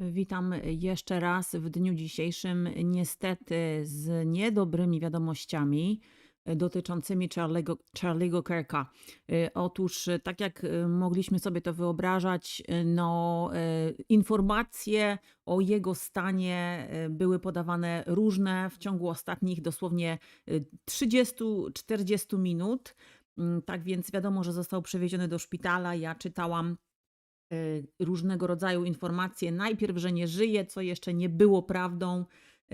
Witam jeszcze raz w dniu dzisiejszym, niestety z niedobrymi wiadomościami e, dotyczącymi Charlie'ego, Charlie'ego Kirka. E, Otóż, e, tak jak mogliśmy sobie to wyobrażać, no, informacje o jego stanie były podawane różne w ciągu ostatnich dosłownie e, 30-40 minut. Mm, Tak więc wiadomo, że został przewieziony do szpitala. Ja czytałam różnego rodzaju informacje. Najpierw, że nie żyje, co jeszcze nie było prawdą.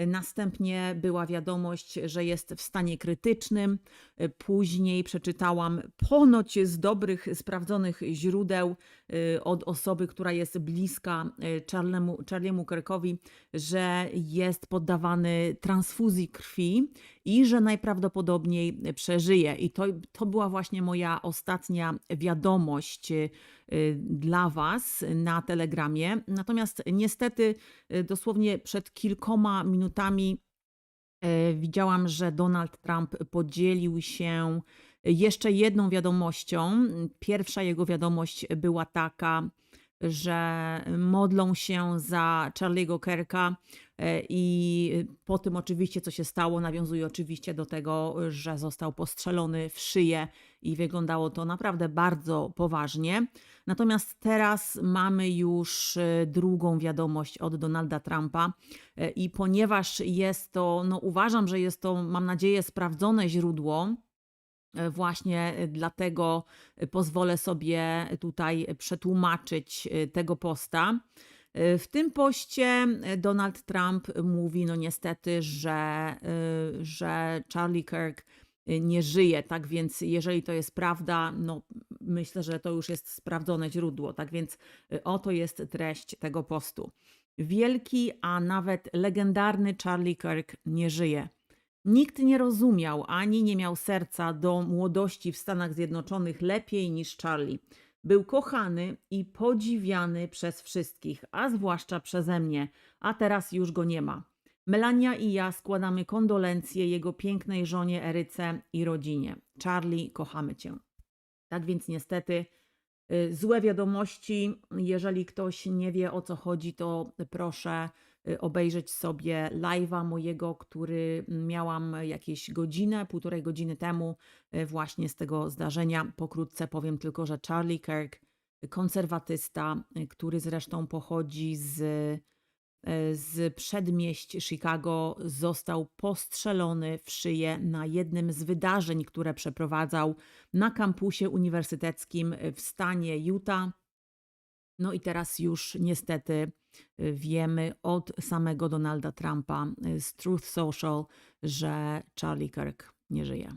Następnie była wiadomość, że jest w stanie krytycznym. Później przeczytałam ponoć z dobrych, sprawdzonych źródeł y, od osoby, która jest bliska y, Charlemu, Charliemu Kirkowi, że jest poddawany transfuzji krwi i że najprawdopodobniej przeżyje. I to, to była właśnie moja ostatnia wiadomość y, dla Was na Telegramie. Natomiast niestety, dosłownie przed kilkoma minutami e, widziałam, że Donald Trump podzielił się jeszcze jedną wiadomością. Pierwsza jego wiadomość była taka, że modlą się za Charlie'ego Kirka e, i po tym oczywiście, co się stało, nawiązuje oczywiście do tego, że został postrzelony w szyję i wyglądało to naprawdę bardzo poważnie. Natomiast teraz mamy już e, drugą wiadomość od Donalda Trumpa e, i ponieważ jest to, no uważam, że jest to, mam nadzieję, sprawdzone źródło, E, Właśnie e, dlatego e, pozwolę sobie tutaj przetłumaczyć e, tego posta. W tym poście e, Donald Trump mówi, no niestety, że, e, że Charlie Kirk e, nie żyje. Tak więc, jeżeli to jest prawda, no myślę, że to już jest sprawdzone źródło. Tak więc, oto jest treść tego postu. Wielki, a nawet legendarny Charlie Kirk nie żyje. Nikt nie rozumiał ani nie miał serca do młodości w Stanach Zjednoczonych lepiej niż Charlie. Był kochany i podziwiany przez wszystkich, a zwłaszcza przeze mnie, a teraz już go nie ma. Melania i ja składamy kondolencje jego pięknej żonie Eryce i rodzinie. Charlie, kochamy cię. Tak więc niestety złe wiadomości. Jeżeli ktoś nie wie o co chodzi, to proszę y, obejrzeć sobie live'a mojego, który miałam jakieś godzinę, półtorej godziny temu y, właśnie z tego zdarzenia. Pokrótce powiem tylko, że Charlie Kirk, konserwatysta, y, który zresztą pochodzi z, y, z przedmieść Chicago, został postrzelony w szyję na jednym z wydarzeń, które przeprowadzał na kampusie uniwersyteckim w stanie Utah. No i teraz już niestety y, wiemy od samego Donalda Trumpa y, z Truth Social, że Charlie Kirk nie żyje.